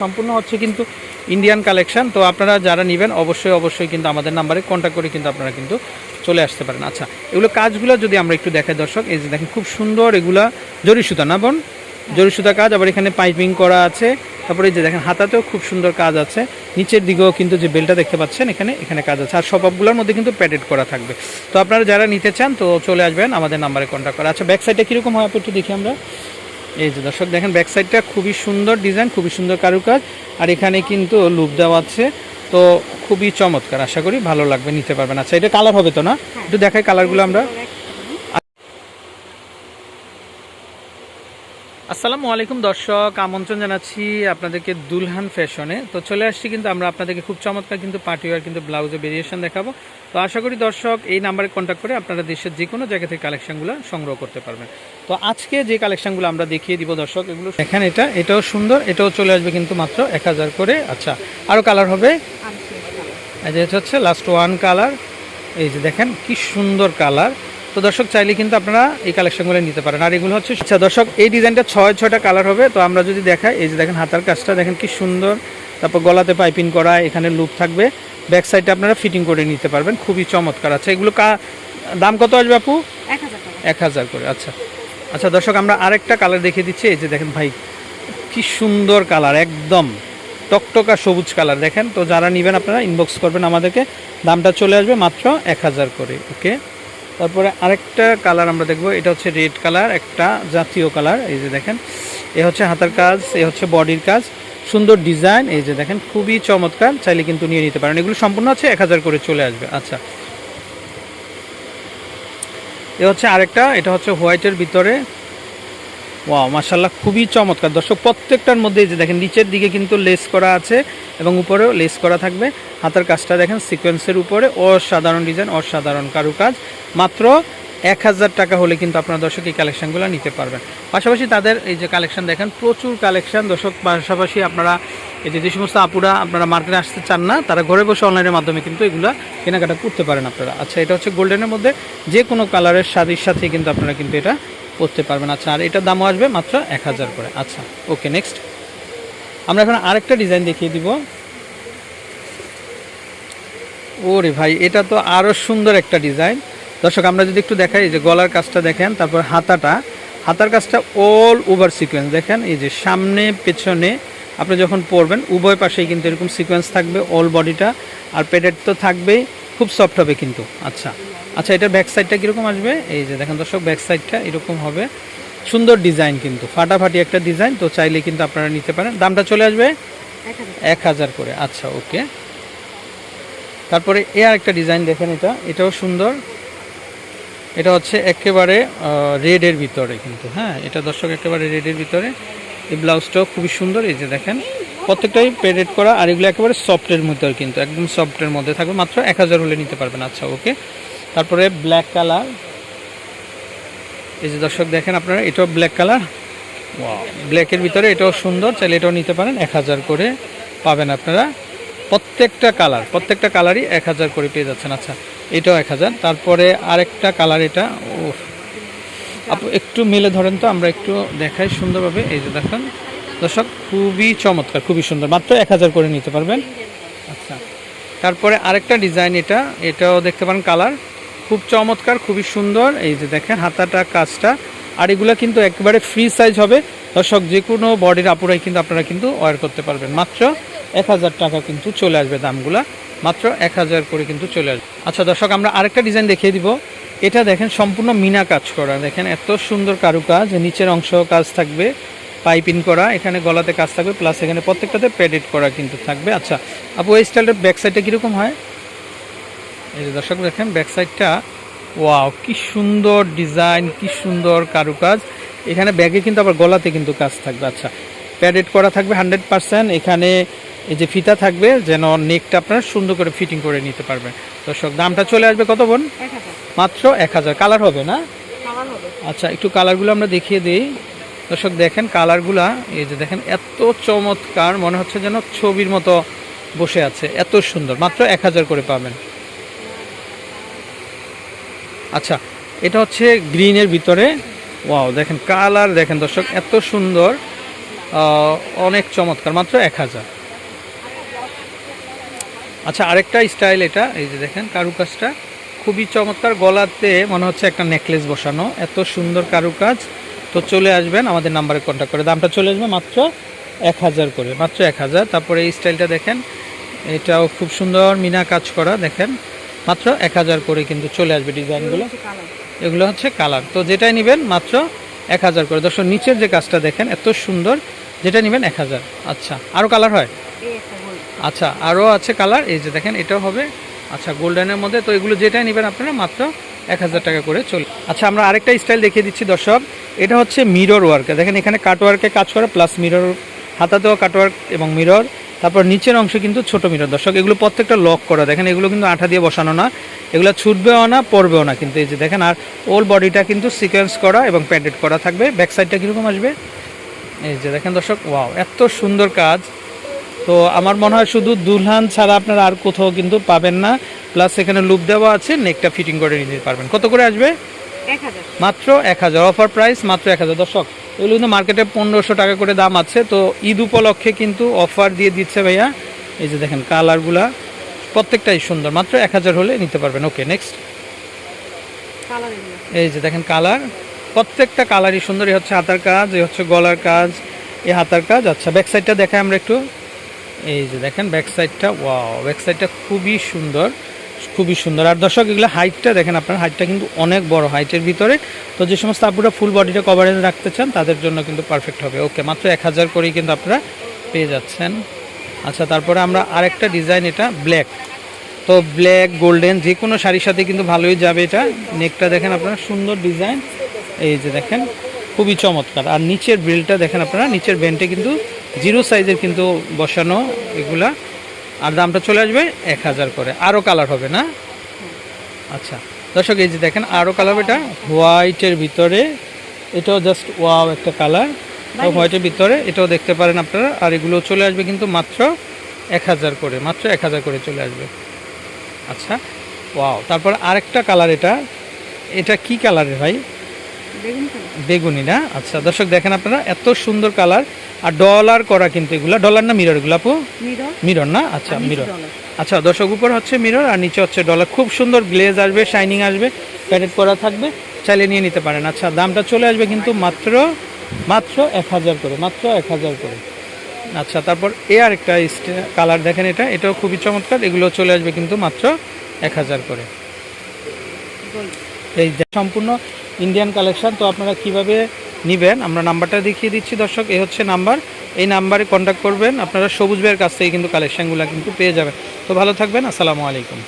সম্পূর্ণ হচ্ছে কিন্তু ইন্ডিয়ান কালেকশন তো আপনারা যারা নেবেন অবশ্যই অবশ্যই কিন্তু আমাদের নাম্বারে কন্ট্যাক্ট করে কিন্তু আপনারা কিন্তু চলে আসতে পারেন। আচ্ছা এগুলো কাজগুলো যদি আমরা একটু দেখাই দর্শক এই যে দেখেন খুব সুন্দর এগুলা জরি সুতা না বোন? জরি সুতা কাজ আবার এখানে পাইপিং করা আছে। তারপরে এই যে দেখেন হাতাতেও খুব সুন্দর কাজ আছে। নিচের দিকেও কিন্তু যে বেলটা দেখতে পাচ্ছেন এখানে এখানে কাজ আছে। আর সবগুলোর মধ্যে কিন্তু প্যাডেড করা থাকবে। তো আপনারা যারা নিতে চান তো চলে আসবেন আমাদের নাম্বারে কন্ট্যাক্ট করা। আচ্ছা ব্যাক সাইডটা কীরকম হয় আপনি একটু দেখি আমরা। এই যে দর্শক দেখেন ব্যাক সাইডটা খুবই সুন্দর ডিজাইন খুবই সুন্দর কারুকাজ আর এখানে কিন্তু লুপ দেওয়া আছে। তো খুবই চমৎকার আশা করি ভালো লাগবে নিতে পারবেন। আচ্ছা এটা কালার হবে তো না? একটু দেখাই কালারগুলো আমরা। আসসালামু আলাইকুম দর্শক আমন্ত্রণ জানাচ্ছি আপনাদেরকে দুলহান ফ্যাশনে। তো চলে আসছি কিন্তু আমরা আপনাদেরকে খুব চমৎকার কিন্তু পার্টি ওয়ার কিন্তু ব্লাউজে ভেরিয়েশন দেখাবো। তো আশা করি দর্শক এই নাম্বারে কন্ট্যাক্ট করে আপনারা দেশের যে কোনো জায়গা থেকে কালেকশানগুলো সংগ্রহ করতে পারবেন। তো আজকে যে কালেকশানগুলো আমরা দেখিয়ে দিব দর্শক এগুলো দেখেন এটা এটাও সুন্দর এটাও চলে আসবে কিন্তু মাত্র এক হাজার করে। আচ্ছা আরও কালার হবে? যে এটা হচ্ছে লাস্ট ওয়ান কালার এই যে দেখেন কি সুন্দর কালার তো দর্শক চাইলে কিন্তু আপনারা এই কালেকশনগুলো নিতে পারেন। আর এগুলো হচ্ছে আচ্ছা দর্শক এই ডিজাইনটা ছয় ছয়টা কালার হবে। তো আমরা যদি দেখাই এই যে দেখেন হাতার কাজটা দেখেন কি সুন্দর। তারপর গলাতে পাইপিং করা এখানে লুপ থাকবে। ব্যাক সাইডে আপনারা ফিটিং করে নিতে পারবেন। খুবই চমৎকার। আছে এগুলো কা দাম কত আসবে আপু? এক হাজার করে আচ্ছা। আচ্ছা দর্শক আমরা আরেকটা কালার দেখিয়ে দিচ্ছি। এই যে দেখেন ভাই কি সুন্দর কালার একদম টকটকা সবুজ কালার দেখেন তো যারা নেবেন আপনারা ইনবক্স করবেন আমাদেরকে। দামটা চলে আসবে মাত্র এক হাজার করে ওকে তারপরে আরেকটা কালার আমরা দেখব, এটা হচ্ছে রেড কালার, একটা জাতীয় কালার, এই যে দেখেন। এ হচ্ছে হাতার কাজ, এ হচ্ছে বডির কাজ। সুন্দর ডিজাইন, এই যে দেখেন, খুবই চমৎকার, চাইলে কিন্তু নিয়ে নিতে পারেন। এগুলো সম্পূর্ণ আছে, এক হাজার করে চলে আসবে। আচ্ছা। এ হচ্ছে আরেকটা, এটা হচ্ছে হোয়াইটের ভিতরে ওয়াও মাশাল্লাহ খুবই চমৎকার। দর্শক, প্রত্যেকটার মধ্যে যে দেখেন, নিচের দিকে কিন্তু লেস করা আছে এবং উপরেও লেস করা থাকবে। হাতার কাজটা দেখেন সিকোয়েন্সের উপরে, অসাধারণ ডিজাইন অসাধারণ কারুকাজ। মাত্র এক হাজার টাকা হলে কিন্তু আপনারা দর্শক এই কালেকশনগুলো নিতে পারবেন। পাশাপাশি তাদের এই যে কালেকশন দেখেন, প্রচুর কালেকশন দর্শক, পাশাপাশি আপনারা এই যে যে সমস্ত আপুরা আপনারা মার্কেটে আসতে চান না, তারা ঘরে বসে অনলাইনের মাধ্যমে কিন্তু এগুলো কেনাকাটা করতে পারেন আপনারা। আচ্ছা এটা হচ্ছে গোল্ডেনের মধ্যে যে কোনো কালারের শাড়ির সাথে কিন্তু আপনারা কিন্তু এটা করতে পারবেন। আচ্ছা আর এটার দামও আসবে মাত্র এক হাজার করে। আচ্ছা ওকে নেক্সট আমরা এখন আরেকটা ডিজাইন দেখিয়ে দিব। ওরে ভাই, এটা তো আরও সুন্দর একটা ডিজাইন দর্শক, আমরা যদি একটু দেখাই যে গলার কাজটা দেখেন, তারপর হাতাটা। হাতার কাজটা অল ওভার সিকোয়েন্স দেখেন, এই যে সামনে, পেছনে, আপনি যখন পরবেন, উভয় পাশেই কিন্তু এরকম সিকোয়েন্স থাকবে অল বডিটা আর পেডেড তো থাকবেই, খুব সফট হবে কিন্তু। আচ্ছা আচ্ছা এটার ব্যাক সাইডটা কীরকম আসবে? এই যে দেখেন দর্শক ব্যাক সাইডটা এরকম হবে। সুন্দর ডিজাইন কিন্তু ফাটাফাটি একটা ডিজাইন তো চাইলে কিন্তু আপনারা নিতে পারেন। দামটা চলে আসবে? এক হাজার। এক হাজার করে। আচ্ছা ওকে। তারপরে এ আর একটা ডিজাইন দেখেন এটা। এটাও সুন্দর। এটা হচ্ছে একেবারে রেডের ভিতরে কিন্তু হ্যাঁ? এটা দর্শক একেবারে রেডের ভিতরে। এই ব্লাউজটাও খুবই সুন্দর এই যে দেখেন। প্রত্যেকটাই পেডেড করা আর এগুলো একেবারে সফটের মধ্যে কিন্তু একদম সফটের মধ্যে থাকবে। মাত্র এক হাজার হলে নিতে পারবেন। আচ্ছা ওকে। তারপরে ব্ল্যাক কালার এই যে দর্শক দেখেন আপনারা এটাও ব্ল্যাক কালার ব্ল্যাকের ভিতরে এটাও সুন্দর চাইলে এটাও নিতে পারেন এক হাজার করে পাবেন আপনারা। প্রত্যেকটা কালার প্রত্যেকটা কালারই এক হাজার করে পেয়ে যাচ্ছেন। আচ্ছা এটাও এক হাজার। তারপরে আরেকটা কালার এটা ও আপু একটু মেলে ধরেন তো আমরা একটু দেখাই সুন্দরভাবে। এই যে দেখেন দর্শক খুবই চমৎকার খুবই সুন্দর। মাত্র এক হাজার করে নিতে পারবেন। আচ্ছা তারপরে আরেকটা ডিজাইন এটা এটাও দেখতে পারেন কালার খুব চমৎকার, খুবই সুন্দর। এই যে দেখেন, হাতাটা, কাজটা। আর এগুলো কিন্তু একেবারে ফ্রি সাইজ হবে। দর্শক, যে কোনো বডির আপুরাই কিন্তু আপনারা কিন্তু ওয়ার করতে পারবেন। মাত্র এক হাজার টাকা কিন্তু চলে আসবে দামগুলা। মাত্র এক হাজার করে কিন্তু চলে আসবে। আচ্ছা দর্শক, আমরা আরেকটা ডিজাইন দেখিয়ে দিব। এটা দেখেন, সম্পূর্ণ মিনা কাজ করা। দেখেন, এত সুন্দর কারুকাজ। নিচের অংশ কাজ থাকবে, পাইপিং করা। এখানে গলাতে কাজ থাকবে প্লাস এখানে প্রত্যেকটাতে প্যাডেড করা কিন্তু থাকবে। আচ্ছা আপু, এই স্টাইলটার ব্যাক সাইডটা কীরকম হয়? এই যে দর্শক দেখেন ব্যাক সাইডটা ওয়াও কি সুন্দর ডিজাইন কি সুন্দর কারুকাজ। এখানে ব্যাগে কিন্তু আবার গলাতে কিন্তু কাজ থাকবে। আচ্ছা প্যাডেড করা থাকবে হান্ড্রেড পার্সেন্ট এখানে এই যে ফিতা থাকবে যেন নেকটা আপনার সুন্দর করে ফিটিং করে নিতে পারবেন। দর্শক দামটা চলে আসবে কত বোন? মাত্র এক হাজার। কালার হবে না? আচ্ছা একটু কালারগুলো আমরা দেখিয়ে দিই। দর্শক দেখেন কালারগুলা এই যে দেখেন এত চমৎকার মনে হচ্ছে যেন ছবির মতো বসে আছে। এত সুন্দর মাত্র এক হাজার করে পাবেন। আচ্ছা এটা হচ্ছে গ্রিনের ভিতরে। ওয়াও, দেখেন কালার, দেখেন দর্শক, এত সুন্দর। অনেক চমৎকার, মাত্র এক হাজার। আচ্ছা আরেকটা স্টাইল এটা, এই যে দেখেন কারুকাজটা। খুবই চমৎকার, গলাতে মনে হচ্ছে একটা নেকলেস বসানো, এত সুন্দর কারুকাজ। তো চলে আসবেন, আমাদের নাম্বারে কন্ট্যাক্ট করে। দামটা চলে আসবে মাত্র এক হাজার করে, মাত্র এক হাজার। তারপরে এই স্টাইলটা দেখেন, এটাও খুব সুন্দর মিনা কাজ করা, দেখেন। মাত্র এক হাজার করে কিন্তু চলে আসবে ডিজাইনগুলো। এগুলো হচ্ছে কালার। তো যেটাই নেবেন মাত্র এক হাজার করে। দর্শক নিচের যে কাজটা দেখেন এত সুন্দর। যেটা নেবেন এক হাজার। আচ্ছা আরও কালার হয়? আচ্ছা আরও আছে কালার। এই যে দেখেন এটাও হবে। আচ্ছা গোল্ডেনের মধ্যে। তো এগুলো যেটাই নেবেন আপনারা মাত্র এক হাজার টাকা করে চলে আচ্ছা আমরা আরেকটা স্টাইল দেখিয়ে দিচ্ছি দর্শক। এটা হচ্ছে মিরর ওয়ার্কে দেখেন এখানে কাটওয়ার্কে কাজ করা প্লাস মিরর হাতাতেও কাটওয়ার্ক এবং মিরর তারপর নিচের অংশে কিন্তু ছোট মিরর। দর্শক, এগুলো প্রত্যেকটা লক করা। দেখেন, এগুলো কিন্তু আঠা দিয়ে বসানো না। এগুলো ছুটবেও না, পড়বেও না। কিন্তু এই যে দেখেন, আর ওল বডিটা কিন্তু সিকোয়েন্স করা এবং প্যান্ডেড করা থাকবে। ব্যাক সাইডটা কীরকম আসবে? এই যে দেখেন দর্শক ওয়াও এত সুন্দর কাজ। তো আমার মনে হয় শুধু দুলহান ছাড়া আপনারা আর কোথাও কিন্তু পাবেন না। প্লাস এখানে লুপ দেওয়া আছে নেকটা ফিটিং করে নিতে পারবেন। কত করে আসবে? মাত্র এক হাজার। অফার প্রাইস মাত্র এক হাজার। দর্শক এগুলো কিন্তু মার্কেটে পনেরোশো টাকা করে দাম আছে। তো ঈদ উপলক্ষে কিন্তু অফার দিয়ে দিচ্ছে ভাইয়া। এই যে দেখেন কালারগুলা প্রত্যেকটাই সুন্দর। মাত্র এক হাজার হলে নিতে পারবেন। ওকে নেক্সট এই যে দেখেন কালার প্রত্যেকটা কালারই সুন্দর। এই হচ্ছে হাতার কাজ এই হচ্ছে গলার কাজ এই হাতার কাজ। আচ্ছা ব্যাক সাইডটা দেখাই আমরা একটু। এই যে দেখেন ব্যাক সাইডটা ওয়াও ব্যাক সাইডটা খুবই সুন্দর। খুবই সুন্দর। আর দর্শক, এগুলো হাইটটা দেখেন আপনার হাইটটা কিন্তু অনেক বড় হাইটের ভিতরে। তো যে সমস্ত আপুরা ফুল বডিটা কভারেজ রাখতে চান, তাদের জন্য কিন্তু পারফেক্ট হবে। ওকে মাত্র এক হাজার করেই কিন্তু আপনারা পেয়ে যাচ্ছেন। আচ্ছা তারপরে আমরা আরেকটা ডিজাইন এটা ব্ল্যাক তো ব্ল্যাক গোল্ডেন যে কোনো শাড়ির সাথে কিন্তু ভালোই যাবে এটা। নেকটা দেখেন আপনারা, সুন্দর ডিজাইন এই যে দেখেন, খুবই চমৎকার। আর নিচের বেল্টটা দেখেন আপনারা, নিচের বেল্টে কিন্তু জিরো সাইজের কিন্তু বসানো এগুলা। আর দামটা চলে আসবে এক হাজার করে। আরও কালার হবে না? আচ্ছা দর্শক এই যে দেখেন আরও কালার এটা? হোয়াইটের ভিতরে এটাও জাস্ট ওয়াও একটা কালার হোয়াইটের ভিতরে এটাও দেখতে পারেন আপনারা। আর এগুলো চলে আসবে কিন্তু মাত্র এক হাজার করে মাত্র এক হাজার করে চলে আসবে। আচ্ছা ওয়াও তারপর আরেকটা কালার এটা। এটা কি কালারের ভাই? বেগুনি না? আচ্ছা দর্শক দেখেন আপনারা এত সুন্দর কালার আর ডলার করা কিন্তু এগুলা ডলার না মিরর এগুলো আপু? মিরর না? আচ্ছা মিরর আচ্ছা দর্শক উপর হচ্ছে মিরর আর নিচে হচ্ছে ডলার খুব সুন্দর গ্লেজ আসবে শাইনিং আসবে প্যারেড করা থাকবে। চাইলে নিয়ে নিতে পারেন। আচ্ছা দামটা চলে আসবে কিন্তু মাত্র মাত্র এক হাজার করে মাত্র এক হাজার করে। আচ্ছা তারপর এ আর একটা কালার দেখেন এটা এটাও খুবই চমৎকার। এগুলো চলে আসবে কিন্তু মাত্র এক হাজার করে। এই যে সম্পূর্ণ ইন্ডিয়ান কালেকশন তো আপনারা কীভাবে নেবেন। আমরা নাম্বারটা দেখিয়ে দিচ্ছি দর্শক এই হচ্ছে নাম্বার। এই নাম্বারে কন্ট্যাক্ট করবেন। আপনারা সবুজ ভাইয়ের কাছ থেকে কিন্তু কালেকশানগুলো কিন্তু পেয়ে যাবেন। তো ভালো থাকবেন, আসসালামু আলাইকুম।